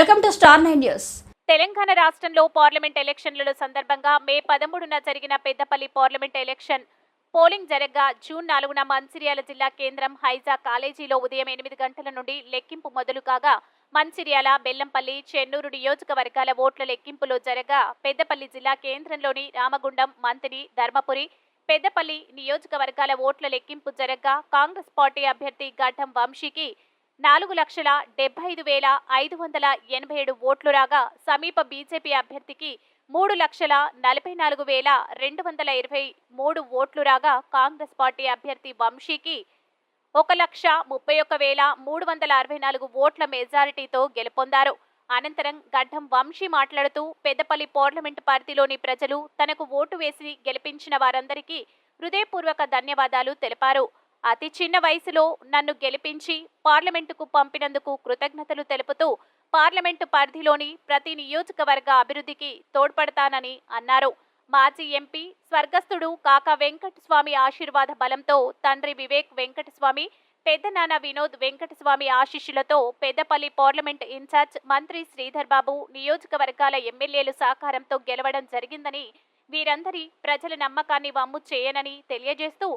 Welcome to star nine news. Telangana రాష్ట్రంలో parliament ఎలక్షన్ల సందర్భంగా మే పదమూడున జరిగిన పెద్దపల్లి పార్లమెంట్ ఎలక్షన్. పోలింగ్ జరగ్గా జూన్ నాలుగున మంచిర్యాల జిల్లా కేంద్రం హైజా కాలేజీలో ఉదయం ఎనిమిది గంటల నుండి లెక్కింపు మొదలు కాగా మంచిర్యాల బెల్లంపల్లి చెన్నూరు నియోజకవర్గాల ఓట్ల లెక్కింపులో జరగా పెద్దపల్లి జిల్లా కేంద్రంలోని రామగుండం మంతిని ధర్మపురి పెద్దపల్లి నియోజకవర్గాల ఓట్ల లెక్కింపు జరగ్గా కాంగ్రెస్ పార్టీ అభ్యర్థి గడ్డం వంశీకి నాలుగు లక్షల డెబ్బై ఐదు వేల ఐదు వందల ఎనభై ఏడు ఓట్లు రాగా సమీప బీజేపీ అభ్యర్థికి మూడు లక్షల నలభై నాలుగు వేల రెండు వందల ఇరవై మూడు ఓట్లు రాగా కాంగ్రెస్ పార్టీ అభ్యర్థి వంశీకి ఒక లక్ష ముప్పై ఒక్క వేల మూడు వందల అరవై నాలుగు ఓట్ల మెజారిటీతో గెలుపొందారు. అనంతరం గడ్డం వంశీ మాట్లాడుతూ పెద్దపల్లి పార్లమెంటు పార్టీలోని ప్రజలు తనకు ఓటు వేసి గెలిపించిన వారందరికీ హృదయపూర్వక ధన్యవాదాలు తెలిపారు. అతి చిన్న వయసులో నన్ను గెలిపించి పార్లమెంటుకు పంపినందుకు కృతజ్ఞతలు తెలుపుతూ పార్లమెంటు పరిధిలోని ప్రతి నియోజకవర్గ అభివృద్ధికి తోడ్పడతానని అన్నారు. మాజీ ఎంపీ స్వర్గస్థుడు కాకా వెంకటస్వామి ఆశీర్వాద బలంతో తండ్రి వివేక్ వెంకటస్వామి పెద్దనాన్న వినోద్ వెంకటస్వామి ఆశీస్సులతో పెద్దపల్లి పార్లమెంట్ ఇన్ఛార్జ్ మంత్రి శ్రీధర్ బాబు నియోజకవర్గాల ఎమ్మెల్యేలు సహకారంతో గెలవడం జరిగిందని వీరందరి ప్రజల నమ్మకాన్ని వమ్ము చేయనని తెలియజేస్తూ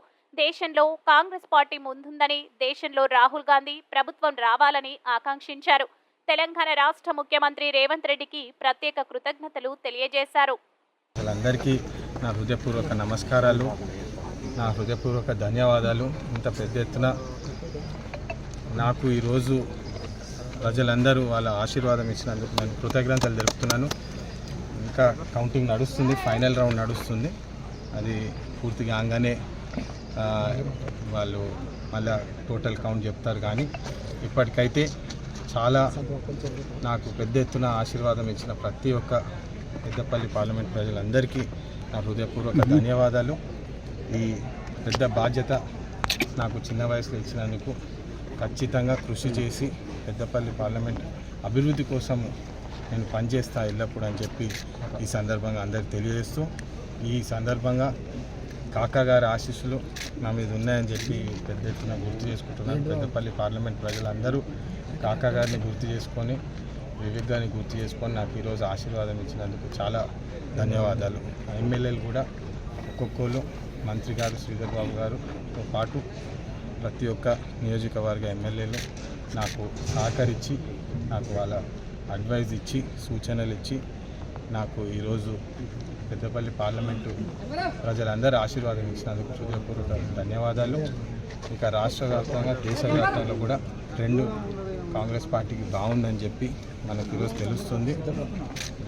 దేశంలో కాంగ్రెస్ పార్టీ ముందుందని దేశంలో రాహుల్ గాంధీ ప్రభుత్వం రావాలని ఆకాంక్షించారు. తెలంగాణ రాష్ట్ర ముఖ్యమంత్రి రేవంత్ రెడ్డికి ప్రత్యేక కృతజ్ఞతలు తెలియజేశారు. వాళ్ళందరికీ నా హృదయపూర్వక నమస్కారాలు నా హృదయపూర్వక ధన్యవాదాలు. ఇంత పెద్ద ఎత్తున నాకు ఈరోజు ప్రజలందరూ వాళ్ళ ఆశీర్వాదం ఇచ్చినందుకు నేను కృతజ్ఞతలు తెలుపుతున్నాను. ఇంకా కౌంటింగ్ నడుస్తుంది ఫైనల్ రౌండ్ నడుస్తుంది. అది పూర్తి కాగానే వాళ్ళు మళ్ళా టోటల్ కౌంట్ చెప్తారు కానీ ఇప్పటికైతే చాలా నాకు పెద్ద ఎత్తున ఆశీర్వాదం ఇచ్చిన ప్రతి ఒక్క పెద్దపల్లి పార్లమెంట్ ప్రజలందరికీ నా హృదయపూర్వక ధన్యవాదాలు. ఈ పెద్ద బాధ్యత నాకు చిన్న వయసులో ఇచ్చినందుకు ఖచ్చితంగా కృషి చేసి పెద్దపల్లి పార్లమెంట్ అభివృద్ధి కోసం నేను పనిచేస్తా ఎల్లప్పుడూ అని చెప్పి ఈ సందర్భంగా అందరికి తెలియజేస్తూ ఈ సందర్భంగా కాకా గారి ఆశీస్సులు నా మీద ఉన్నాయని చెప్పి పెద్ద ఎత్తున గుర్తు చేసుకుంటున్నాను. పెద్దపల్లి పార్లమెంట్ ప్రజలందరూ కాకా గారిని గుర్తు చేసుకొని వివేక్ గారిని గుర్తు చేసుకొని నాకు ఈరోజు ఆశీర్వాదం ఇచ్చినందుకు చాలా ధన్యవాదాలు. ఎమ్మెల్యేలు కూడా ఒక్కొక్కరు మంత్రి గారు శ్రీధర్ బాబు గారుతో పాటు ప్రతి ఒక్క నియోజకవర్గ ఎమ్మెల్యేలు నాకు సహకరించి నాకు వాళ్ళ అడ్వైజ్ ఇచ్చి సూచనలు ఇచ్చి నాకు ఈరోజు పెద్దపల్లి పార్లమెంటు ప్రజలందరూ ఆశీర్వాదం ఇచ్చినందుకు హృదయపూర్వక ధన్యవాదాలు. ఇక రాష్ట్ర వ్యాప్తంగా దేశవ్యాప్తంగా కూడా ట్రెండ్ కాంగ్రెస్ పార్టీకి బాగుందని చెప్పి మనకు ఈరోజు తెలుస్తుంది.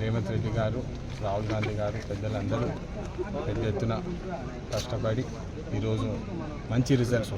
రేవంత్ రెడ్డి గారు రాహుల్ గాంధీ గారు పెద్దలందరూ పెద్ద ఎత్తున కష్టపడి ఈరోజు మంచి రిజల్ట్స్